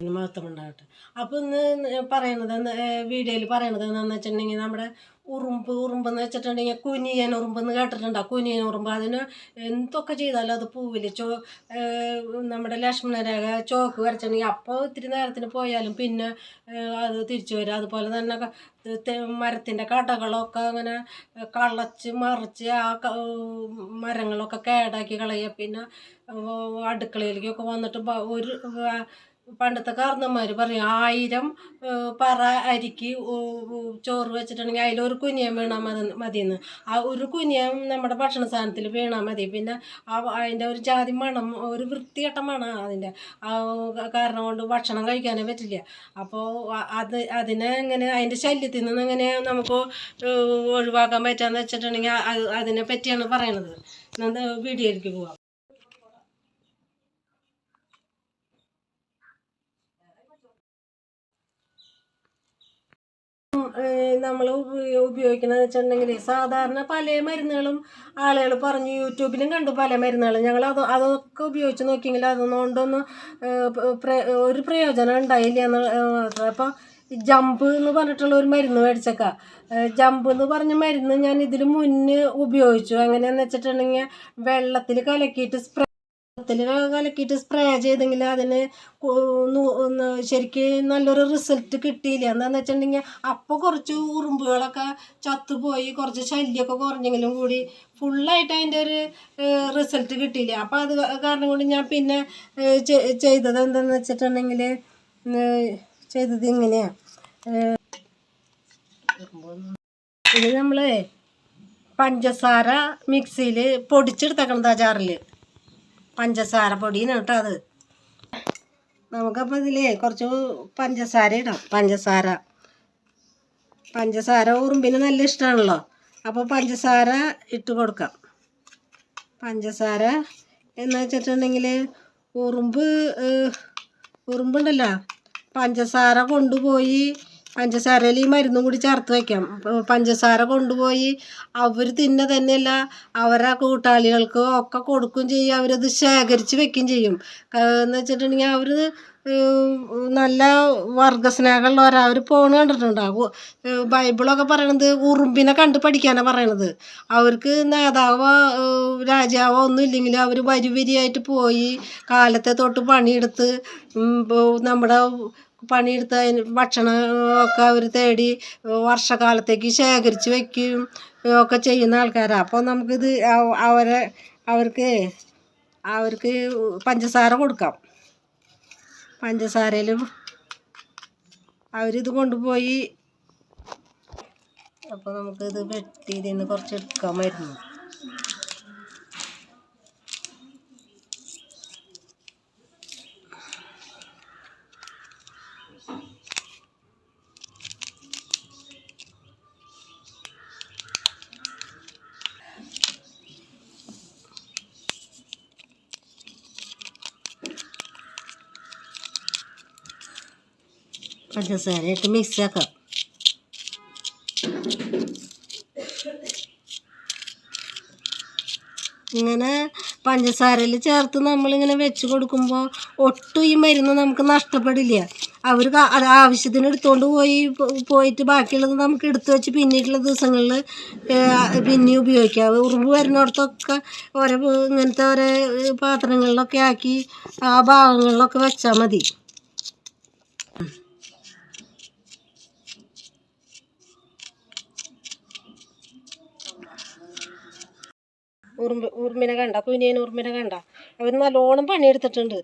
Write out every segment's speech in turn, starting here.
മഹത്വം ഉണ്ടാകട്ടെ. അപ്പോൾ ഇന്ന് പറയണത് വീഡിയോയിൽ പറയണത് എന്താണെന്ന് വെച്ചിട്ടുണ്ടെങ്കിൽ നമ്മുടെ ഉറുമ്പ് ഉറുമ്പ് എന്ന് വെച്ചിട്ടുണ്ടെങ്കിൽ കുനിയൻ ഉറുമ്പ് എന്ന് കേട്ടിട്ടുണ്ടോ? കുനിയൻ ഉറുമ്പ്. അതിന് എന്തൊക്കെ ചെയ്താലും അത് പൂവിൽ ചോ നമ്മുടെ ലക്ഷ്മണരേഖ ചോക്ക് വരച്ചിട്ടുണ്ടെങ്കിൽ അപ്പോൾ ഇത്തിരി നേരത്തിന് പോയാലും പിന്നെ അത് തിരിച്ചു വരും. അതുപോലെ തന്നെ മരത്തിന്റെ കടകളൊക്കെ അങ്ങനെ കളച്ച് മറിച്ച് ആ മരങ്ങളൊക്കെ കേടാക്കി കളയുക. പിന്നെ അടുക്കളയിലേക്കൊക്കെ വന്നിട്ട് ഒരു പണ്ടത്തെ കാർന്നന്മാർ പറയും ആയിരം പറ അരിക്ക് ചോറ് വെച്ചിട്ടുണ്ടെങ്കിൽ അതിലൊരു കുനിയം വീണാൽ മതി മതിയെന്ന്. ആ ഒരു കുനിയം നമ്മുടെ ഭക്ഷണ സാധനത്തിൽ വീണാൽ മതി. പിന്നെ ആ അതിന്റെ ഒരു ജാതി മണം ഒരു വൃത്തികെട്ട മണം അതിന്റെ. ആ കാരണം കൊണ്ട് ഭക്ഷണം കഴിക്കാനേ പറ്റില്ല. അപ്പോൾ അത് അതിനെ എങ്ങനെ അതിന്റെ ശല്യത്തിൽ നിന്ന് എങ്ങനെ നമുക്ക് ഒഴിവാക്കാൻ പറ്റാന്ന് വെച്ചിട്ടുണ്ടെങ്കിൽ അതിനെ പറ്റിയാണ് പറയണത്. വീഡിയോയിലേക്ക് പോവാം. നമ്മൾ ഉപയോഗിക്കുന്നത് വെച്ചിട്ടുണ്ടെങ്കിൽ സാധാരണ പല മരുന്നുകളും ആളുകൾ പറഞ്ഞു യൂട്യൂബിലും കണ്ടു പല മരുന്നുകളും. ഞങ്ങൾ അത് അതൊക്കെ ഉപയോഗിച്ച് നോക്കിയെങ്കിൽ അതുകൊണ്ടൊന്നും ഒരു പ്രയോജനം ഉണ്ടായില്ല എന്ന് അപ്പോൾ ജമ്പ് എന്ന് പറഞ്ഞിട്ടുള്ള ഒരു മരുന്ന് മേടിച്ചേക്കാം. ജമ്പ് എന്ന് പറഞ്ഞ മരുന്ന് ഞാൻ ഇതിൽ മുന്നേ ഉപയോഗിച്ചു. എങ്ങനെയാന്ന് വെച്ചിട്ടുണ്ടെങ്കിൽ വെള്ളത്തിൽ കലക്കിയിട്ട് സ്പ്രേ വെള്ളത്തിൽ കലക്കിയിട്ട് സ്പ്രേ ചെയ്തെങ്കിൽ അതിന് ശരിക്ക് നല്ലൊരു റിസൾട്ട് കിട്ടിയില്ല. എന്താണെന്ന് വെച്ചിട്ടുണ്ടെങ്കിൽ അപ്പോൾ കുറച്ച് ഉറുമ്പുകളൊക്കെ ചത്തുപോയി കുറച്ച് ശല്യമൊക്കെ കുറഞ്ഞെങ്കിലും കൂടി ഫുള്ളായിട്ട് അതിന്റെ ഒരു റിസൾട്ട് കിട്ടിയില്ല. അപ്പോൾ അത് കാരണം കൊണ്ട് ഞാൻ പിന്നെ ചെയ്തത് എന്താണെന്ന് വെച്ചിട്ടുണ്ടെങ്കിൽ ചെയ്തത് ഇങ്ങനെയാണ് ഇത് നമ്മൾ പഞ്ചസാര മിക്സിയിൽ പൊടിച്ചെടുത്തേക്കണം ജാറിൽ പഞ്ചസാര പൊടിയാണ് കേട്ടോ അത്. നമുക്കപ്പോൾ ഇതിലേ കുറച്ച് പഞ്ചസാര ഇടാം. പഞ്ചസാര. പഞ്ചസാര ഉറുമ്പിന് നല്ല ഇഷ്ടമാണല്ലോ അപ്പോൾ പഞ്ചസാര ഇട്ട് കൊടുക്കാം. പഞ്ചസാര എന്ന് വെച്ചിട്ടുണ്ടെങ്കിൽ ഉറുമ്പ് ഉറുമ്പുണ്ടല്ലോ. പഞ്ചസാര കൊണ്ടുപോയി പഞ്ചസാരയിൽ ഈ മരുന്നും കൂടി ചേർത്ത് വയ്ക്കാം പഞ്ചസാര കൊണ്ടുപോയി അവർ തിന്ന തന്നെയല്ല അവരെ കൂട്ടാളികൾക്ക് ഒക്കെ കൊടുക്കുകയും ചെയ്യും അവരത് ശേഖരിച്ച് വെക്കുകയും ചെയ്യും. എന്ന് വെച്ചിട്ടുണ്ടെങ്കിൽ അവർ നല്ല വർഗസ്നേഹമുള്ളവരാ. അവർ പോണ് കണ്ടിട്ടുണ്ടാകും ബൈബിളൊക്കെ പറയണത് ഉറുമ്പിനെ കണ്ട് പഠിക്കാനാണ് പറയണത്. അവർക്ക് നേതാവോ രാജാവോ ഒന്നും ഇല്ലെങ്കിലും അവർ വരിവരിയായിട്ട് പോയി കാലത്തെ തൊട്ട് പണിയെടുത്ത് നമ്മുടെ പണിയെടുത്ത് അതിന് ഭക്ഷണം ഒക്കെ അവർ തേടി വർഷകാലത്തേക്ക് ശേഖരിച്ച് വെക്കും ഒക്കെ ചെയ്യുന്ന ആൾക്കാരാണ് അപ്പോൾ നമുക്കിത് അവ- അവരെ അവർക്ക് അവർക്ക് പഞ്ചസാര കൊടുക്കാം. പഞ്ചസാരയിലും അവരിത് കൊണ്ടുപോയി. അപ്പോൾ നമുക്കിത് വെട്ടി നിന്ന് കുറച്ച് എടുക്കാമായിരുന്നു പഞ്ചസാര ഇട്ട് മിക്സ് ആക്കാം. ഇങ്ങനെ പഞ്ചസാരയിൽ ചേർത്ത് നമ്മളിങ്ങനെ വെച്ച് കൊടുക്കുമ്പോൾ ഒട്ടും ഈ മരുന്ന് നമുക്ക് നഷ്ടപ്പെടില്ല. അവർ അത് ആവശ്യത്തിന് എടുത്തുകൊണ്ട് പോയി പോയിട്ട് ബാക്കിയുള്ളത് നമുക്ക് എടുത്തു വെച്ച് പിന്നീടുള്ള ദിവസങ്ങളിൽ പിന്നെ ഉപയോഗിക്കാം. ഉറുമ്പ് വരുന്നിടത്തൊക്കെ ഓരോ ഇങ്ങനത്തെ ഓരോ പാത്രങ്ങളിലൊക്കെ ആക്കി ആ ഭാഗങ്ങളിലൊക്കെ വെച്ചാൽ മതി. ഉറുമ്പ് കണ്ട കുനിയൻ ഉറുമ്പിനെ കണ്ട. അവർ നല്ലോണം പണിയെടുത്തിട്ടുണ്ട്.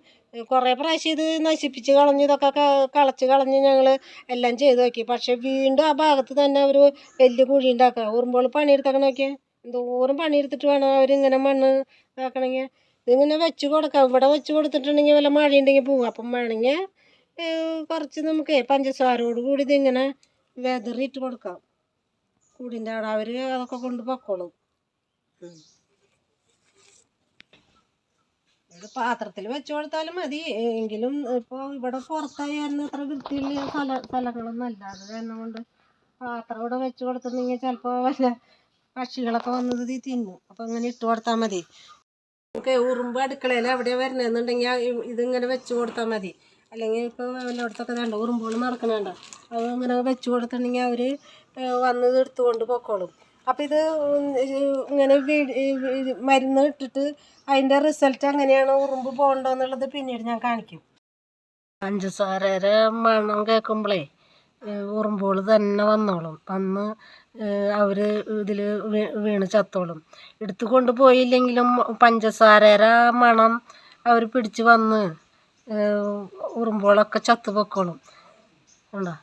കുറേ പ്രാവശ്യം ഇത് നശിപ്പിച്ച് കളഞ്ഞ് ഇതൊക്കെ കളച്ച് കളഞ്ഞ് ഞങ്ങൾ എല്ലാം ചെയ്ത് നോക്കി. പക്ഷെ വീണ്ടും ആ ഭാഗത്ത് തന്നെ അവർ വലിയ കുഴി ഉണ്ടാക്കുക. ഉറുമ്പുകൾ പണിയെടുത്തൊക്കെ നോക്കിയാൽ എന്തോരം പണിയെടുത്തിട്ട് വേണം അവരിങ്ങനെ മണ്ണ് ഇതാക്കണമെങ്കിൽ ഇതിങ്ങനെ വെച്ച് കൊടുക്കാം. ഇവിടെ വെച്ച് കൊടുത്തിട്ടുണ്ടെങ്കിൽ വല്ല മഴ ഉണ്ടെങ്കിൽ പോകും അപ്പം വേണമെങ്കിൽ കുറച്ച് നമുക്ക് പഞ്ചസാരയോട് കൂടി ഇതിങ്ങനെ വെതറിയിട്ട് കൊടുക്കാം. കൂടിന്റെ അവിടെ അവർ അതൊക്കെ കൊണ്ട് പൊക്കോളും. ഇത് പാത്രത്തിൽ വെച്ച് കൊടുത്താലും മതി. എങ്കിലും ഇപ്പോൾ ഇവിടെ പുറത്തായിരുന്നു അത്ര വൃത്തിയുള്ള സ്ഥല സ്ഥലങ്ങളൊന്നും അല്ല. അത് കൊണ്ട് പാത്രം ഇവിടെ വെച്ച് കൊടുത്തിട്ടുണ്ടെങ്കിൽ ചിലപ്പോൾ വല്ല പക്ഷികളൊക്കെ വന്നത് ഇത് തിന്നും. അപ്പോൾ ഇങ്ങനെ ഇട്ട് കൊടുത്താൽ മതി. നമുക്ക് ഉറുമ്പ് അടുക്കളയിൽ വരണെന്നുണ്ടെങ്കിൽ വരുന്നതെന്നുണ്ടെങ്കിൽ ഇതിങ്ങനെ വെച്ച് കൊടുത്താൽ മതി. അല്ലെങ്കിൽ ഇപ്പോൾ എല്ലായിടത്തൊക്കെ വേണ്ട ഉറുമ്പുകൾ നടക്കണണ്ട അത് ഇങ്ങനെ വെച്ച് കൊടുത്തിട്ടുണ്ടെങ്കിൽ അവർ വന്നത് എടുത്തുകൊണ്ട് പൊക്കോളും. അപ്പോൾ ഇത് ഇങ്ങനെ മരുന്ന് ഇട്ടിട്ട് അതിന്റെ റിസൾട്ട് എങ്ങനെയാണ് ഉറുമ്പ് പോകണ്ടെന്നുള്ളത് പിന്നീട് ഞാൻ കാണിക്കും. പഞ്ചസാരയുടെ മണം കേൾക്കുമ്പോഴേ ഉറുമ്പുകൾ തന്നെ വന്നോളും. വന്ന് അവർ ഇതിൽ വീണ് ചത്തോളും. എടുത്തു കൊണ്ടുപോയില്ലെങ്കിലും പഞ്ചസാരയുടെ മണം അവർ പിടിച്ച് വന്ന് ഉറുമ്പുകളൊക്കെ ചത്തു പൊക്കോളും. ഉണ്ടോ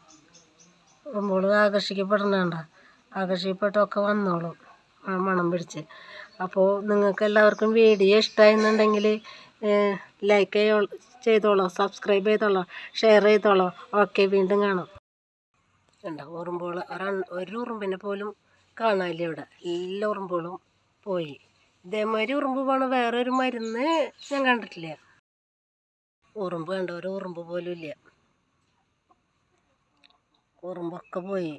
ഉറുമ്പുകൾ ആകർഷിക്കപ്പെടണണ്ട ആകർഷിക്കപ്പെട്ടൊക്കെ വന്നോളും ആ മണം പിടിച്ച്. അപ്പോൾ നിങ്ങൾക്ക് എല്ലാവർക്കും വീഡിയോ ഇഷ്ടമായിരുന്നുണ്ടെങ്കിൽ ലൈക്ക് ചെയ്തോളൂ സബ്സ്ക്രൈബ് ചെയ്തോളൂ ഷെയർ ചെയ്തോളൂ. ഓക്കെ വീണ്ടും കാണാം. ഉണ്ടോ ഉറുമ്പുകൾ ഒരു ഉറുമ്പിനെ പോലും കാണാനില്ല ഇവിടെ. എല്ലാ ഉറുമ്പുകളും പോയി. ഇതേമാതിരി ഉറുമ്പ് പോണ വേറെ ഒരു മരുന്ന് ഞാൻ കണ്ടിട്ടില്ല. ഉറുമ്പ് കണ്ട ഒരു ഉറുമ്പ് പോലും ഇല്ല. ഉറുമ്പൊക്കെ പോയി.